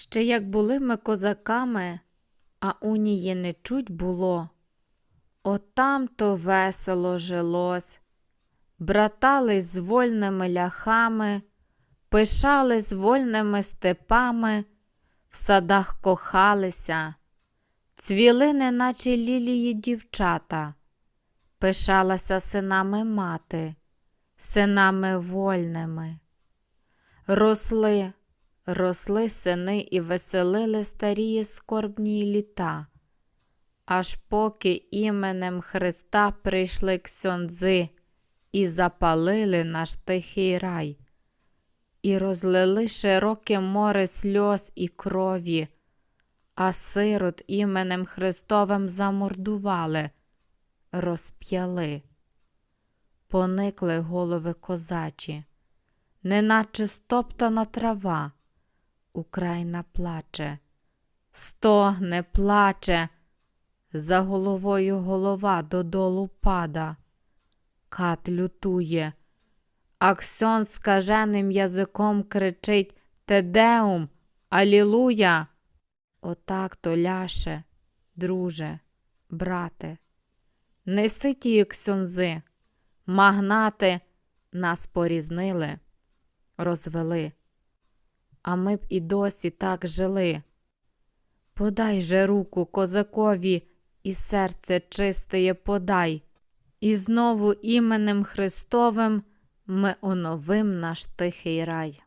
Ще як були ми козаками, а унії не чуть було. Отам то весело жилось, братались з вольними ляхами, пишались вольними степами, в садах кохалися, цвіли, неначе лілії дівчата, пишалася синами мати, синами вольними. Росли, росли сини і веселили старії скорбні літа, аж поки іменем Христа прийшли ксьондзи і запалили наш тихий рай, і розлили широке море сльоз і крові, а сирот іменем Христовим замордували, розп'яли, поникли голови козачі неначе стоптана трава. Україна плаче, стогне, плаче, за головою голова додолу пада. Кат лютує, Аксьон скаженим язиком кричить Тедеум, Алілуя. Отак то ляше, друже, брате. Неси ті ксьонзи, магнати нас порізнили розвели. А ми б і досі так жили. Подай же руку козакові і серце чистеє подай, і знову іменем Христовим ми оновим наш тихий рай.